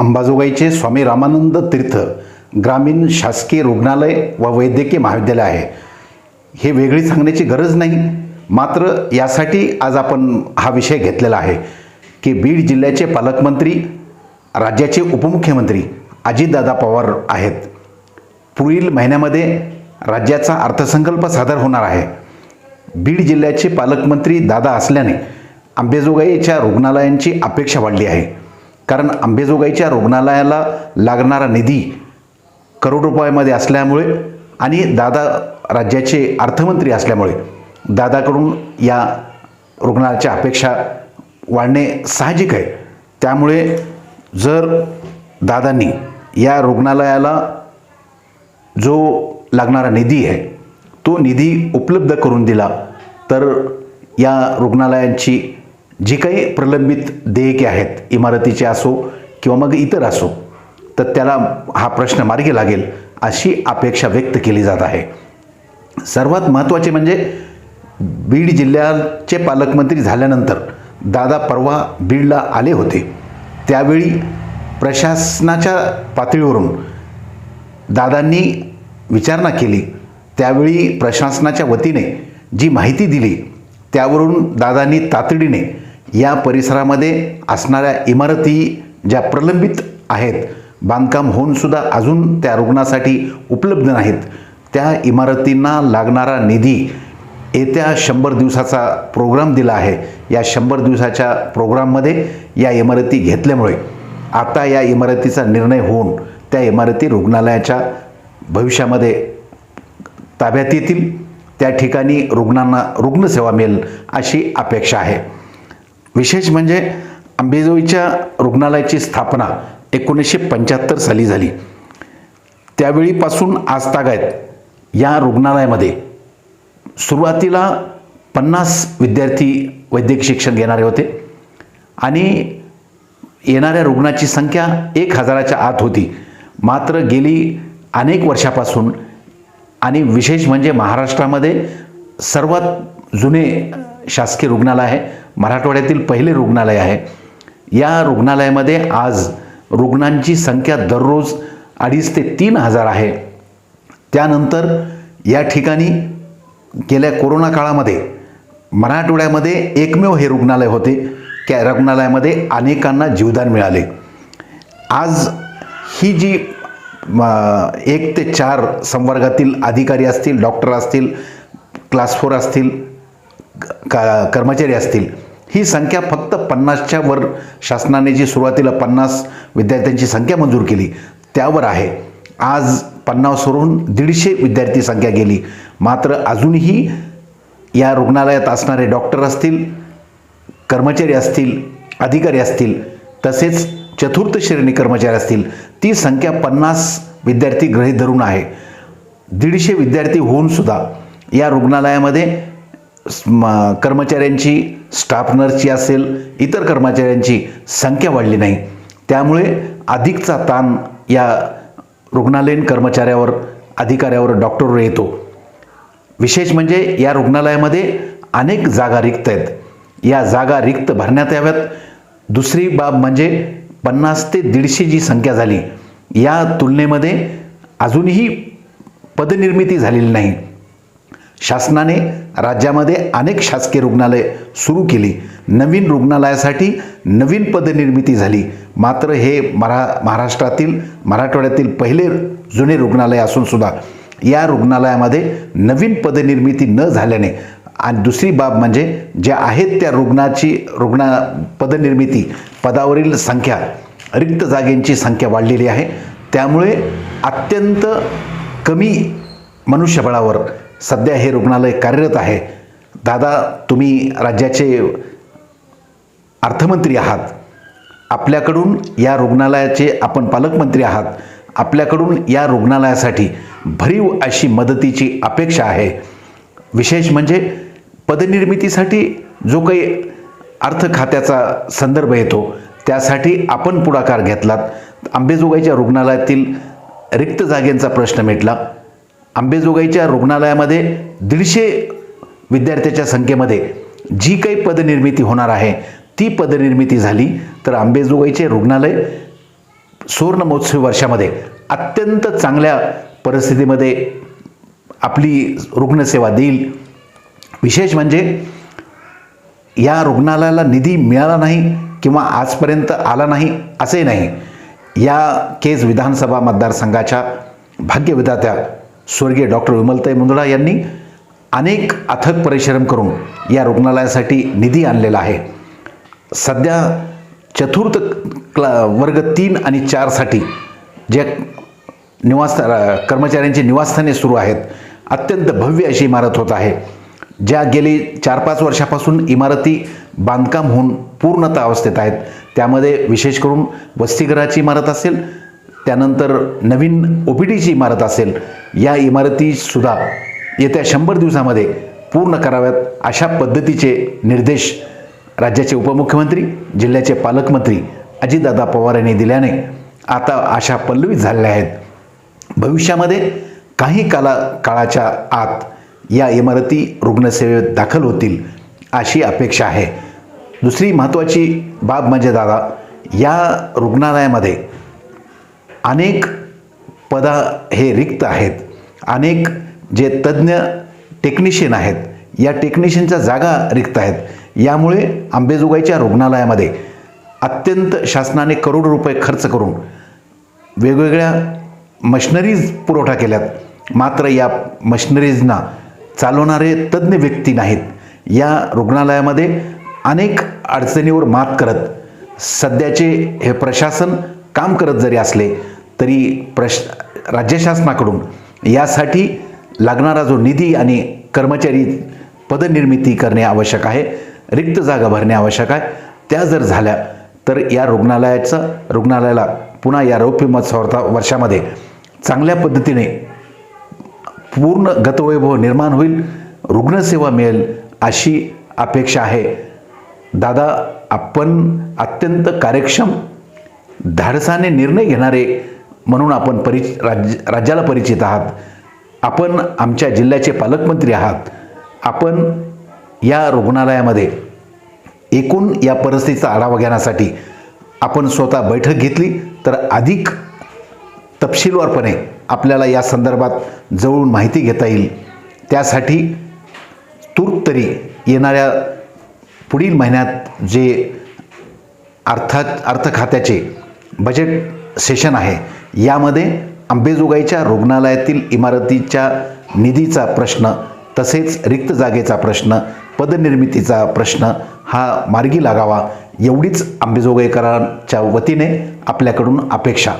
अंबाजोगाईचे स्वामी रामानंद तीर्थ ग्रामीण शासकीय रुग्णालय व वैद्यकीय महाविद्यालय आहे. हे वेगळी सांगण्याची गरज नाही. मात्र यासाठी आज आपण हा विषय घेतलेला आहे की बीड जिल्ह्याचे पालकमंत्री राज्याचे उपमुख्यमंत्री अजितदादा पवार आहेत. पुढील महिन्यामध्ये राज्याचा अर्थसंकल्प सादर होणार आहे. बीड जिल्ह्याचे पालकमंत्री दादा असल्याने आंबेजोगाईच्या रुग्णालयांची अपेक्षा वाढली आहे. कारण आंबेजोगाईच्या रुग्णालयाला लागणारा निधी करोड रुपयामध्ये असल्यामुळे आणि दादा राज्याचे अर्थमंत्री असल्यामुळे दादाकडून या रुग्णालयाच्या अपेक्षा वाढणे साहजिक आहे. त्यामुळे जर दादांनी या रुग्णालयाला जो लागणारा निधी आहे तो निधी उपलब्ध करून दिला तर या रुग्णालयांची जी काही प्रलंबित देयके आहेत इमारतीचे असो किंवा मग इतर असो तर त्याला हा प्रश्न मार्गी लागेल अशी अपेक्षा व्यक्त केली जात आहे. सर्वात महत्त्वाचे म्हणजे बीड जिल्ह्याचे पालकमंत्री झाल्यानंतर दादा परवा बीडला आले होते. त्यावेळी प्रशासनाच्या पातळीवरून दादांनी विचारणा केली. त्यावेळी प्रशासनाच्या वतीने जी माहिती दिली त्यावरून दादांनी तातडीने या परिसरामध्ये असणाऱ्या इमारती ज्या प्रलंबित आहेत बांधकाम होऊनसुद्धा अजून त्या रुग्णासाठी उपलब्ध नाहीत त्या इमारतींना लागणारा निधी येत्या शंभर दिवसाचा प्रोग्राम दिला आहे. या शंभर दिवसाच्या प्रोग्राममध्ये या इमारती घेतल्यामुळे आता या इमारतीचा निर्णय होऊन त्या इमारती रुग्णालयाच्या भविष्यामध्ये ताब्यात येतील. त्या ठिकाणी रुग्णांना रुग्णसेवा मिळेल अशी अपेक्षा आहे. विशेष म्हणजे आंबेजोईच्या रुग्णालयाची स्थापना एकोणीसशे पंच्याहत्तर साली झाली. त्यावेळीपासून आज तागायत या रुग्णालयामध्ये सुरुवातीला पन्नास विद्यार्थी वैद्यकीय शिक्षण घेणारे होते आणि येणाऱ्या रुग्णाची संख्या एक हजाराच्या आत होती. मात्र गेली अनेक वर्षापासून आणि विशेष म्हणजे महाराष्ट्रामध्ये सर्वात जुने शासकीय रुग्णालय आहे. मराठवाड्यातील पहिले रुग्णालय आहे. या रुग्णालयामध्ये आज रुग्णांची संख्या दररोज अडीच ते तीन हजार आहे. त्यानंतर या ठिकाणी गेल्या कोरोना काळामध्ये मराठवाड्यामध्ये एकमेव हे रुग्णालय होते. त्या रुग्णालयामध्ये अनेकांना जीवदान मिळाले. आज ही जी एक ते चार संवर्गातील अधिकारी असतील डॉक्टर असतील क्लास फोर असतील का कर्मचारी असतील ही संख्या फक्त पन्नासच्या वर शासनाने जी सुरुवातीला पन्नास विद्यार्थ्यांची संख्या मंजूर केली त्यावर आहे. आज पन्नासवरून दीडशे विद्यार्थी संख्या गेली. मात्र अजूनही या रुग्णालयात असणारे डॉक्टर असतील कर्मचारी असतील अधिकारी असतील तसेच चतुर्थ श्रेणी कर्मचारी असतील ती संख्या पन्नास विद्यार्थी गृहीत धरून आहे. दीडशे विद्यार्थी होऊनसुद्धा या रुग्णालयामध्ये कर्मचाऱ्यांची स्टाफ नर्सची असेल इतर कर्मचाऱ्यांची संख्या वाढली नाही. त्यामुळे अधिकचा ताण या रुग्णालयीन कर्मचाऱ्यावर अधिकाऱ्यावर डॉक्टरवर येतो. विशेष म्हणजे या रुग्णालयामध्ये अनेक जागा रिक्त आहेत. या जागा रिक्त भरण्यात याव्यात. दुसरी बाब म्हणजे पन्नास ते दीडशे जी संख्या झाली या तुलनेमध्ये अजूनही पदनिर्मिती झालेली नाही. शासनाने राज्यामध्ये अनेक शासकीय रुग्णालय सुरू केली. नवीन रुग्णालयासाठी नवीन पदनिर्मिती झाली. मात्र हे मरा महाराष्ट्रातील मराठवाड्यातील पहिले जुने रुग्णालय असून सुद्धा या रुग्णालयामध्ये नवीन पदनिर्मिती न झाल्याने आणि दुसरी बाब म्हणजे ज्या आहेत त्या रुग्णाची रुग्ण पदनिर्मिती पदावरील संख्या रिक्त जागेंची संख्या वाढलेली आहे. त्यामुळे अत्यंत कमी मनुष्यबळावर सध्या हे रुग्णालय कार्यरत आहे. दादा तुम्ही राज्याचे अर्थमंत्री आहात. आपल्याकडून या रुग्णालयाचे आपण पालकमंत्री आहात. आपल्याकडून या रुग्णालयासाठी भरीव अशी मदतीची अपेक्षा आहे. विशेष म्हणजे पदनिर्मितीसाठी जो काही अर्थ खात्याचा संदर्भ येतो त्यासाठी आपण पुढाकार घेतलात. आंबेजोगाईच्या रुग्णालयातील रिक्त जागेंचा प्रश्न मिटला. आंबेजोगाईच्या रुग्णालयामध्ये दीडशे विद्यार्थ्याच्या संख्येमध्ये जी काही पदनिर्मिती होणार आहे ती पदनिर्मिती झाली तर आंबेजोगाईचे रुग्णालय सुवर्ण महोत्सवी वर्षामध्ये अत्यंत चांगल्या परिस्थितीमध्ये आपली रुग्णसेवा देईल. विशेष म्हणजे या रुग्णालयाला निधी मिळाला नाही किंवा आजपर्यंत आला नाही असे नाही. या केज विधानसभा मतदारसंघाच्या भाग्यविधात्या स्वर्गीय डॉक्टर विमलताई मुंदडा यांनी अनेक अथक परिश्रम करून या रुग्णालयासाठी निधी आणलेला आहे. सध्या चतुर्थ क्ला वर्ग तीन आणि चारसाठी ज्या निवास कर्मचाऱ्यांची निवासस्थाने सुरू आहेत अत्यंत भव्य अशी इमारत होत आहे ज्या गेली चार पाच वर्षापासून इमारती बांधकाम होऊन पूर्णतः अवस्थेत आहेत. त्यामध्ये विशेष करून वसतिगृहाची इमारत असेल त्यानंतर नवीन ओ पी डीची इमारत असेल या इमारतीसुद्धा येत्या शंभर दिवसामध्ये पूर्ण कराव्यात अशा पद्धतीचे निर्देश राज्याचे उपमुख्यमंत्री जिल्ह्याचे पालकमंत्री अजितदादा पवार यांनी दिल्याने आता आशा पल्लवित झालेल्या आहेत. भविष्यामध्ये काही काला काळाच्या आत या इमारती रुग्णसेवेत दाखल होतील अशी अपेक्षा आहे. दुसरी महत्त्वाची बाब म्हणजे दादा या रुग्णालयामध्ये अनेक पदा हे रिक्त आहेत. अनेक जे तज्ज्ञ टेक्निशियन आहेत या टेक्निशियनच्या जागा रिक्त आहेत. यामुळे आंबेजोगाईच्या रुग्णालयामध्ये अत्यंत शासनाने करोड रुपये खर्च करून वेगवेगळ्या मशनरीज पुरवठा केल्यात. मात्र या मशनरीजना चालवणारे तज्ज्ञ व्यक्ती नाहीत. या रुग्णालयामध्ये अनेक अडचणीवर मात करत सध्याचे हे प्रशासन काम करत जरी असले तरी प्रश राज्य शासनाकडून यासाठी लागणारा जो निधी आणि कर्मचारी पदनिर्मिती करणे आवश्यक आहे रिक्त जागा भरणे आवश्यक आहे त्या जर झाल्या तर या रुग्णालयाचं रुग्णालयाला पुन्हा या रौप्य महोत्सवार्था वर्षामध्ये चांगल्या पद्धतीने पूर्ण गतवैभव निर्माण होईल रुग्णसेवा मिळेल अशी अपेक्षा आहे. दादा आपण अत्यंत कार्यक्षम धाडसाने निर्णय घेणारे म्हणून आपण परिच राज्य राज्याला परिचित आहात. आपण आमच्या जिल्ह्याचे पालकमंत्री आहात. आपण या रुग्णालयामध्ये एकूण या परिस्थितीचा आढावा घेण्यासाठी आपण स्वतः बैठक घेतली. तर अधिक तपशीलवारपणे आपल्याला या संदर्भात जवळून माहिती घेता येईल. त्यासाठी तूर्त तरी येणाऱ्या पुढील महिन्यात जे अर्थात अर्थ खात्याचे बजेट सेशन आहे. यामध्ये अंबेजोगाईच्या रुग्णालयातील इमारतीच्या निधीचा प्रश्न तसेच रिक्त जागेचा प्रश्न पदनिर्मितीचा प्रश्न हा मार्गी लागावा एवढीच अंबेजोगाईकरांच्या वतीने आपल्याकडून अपेक्षा.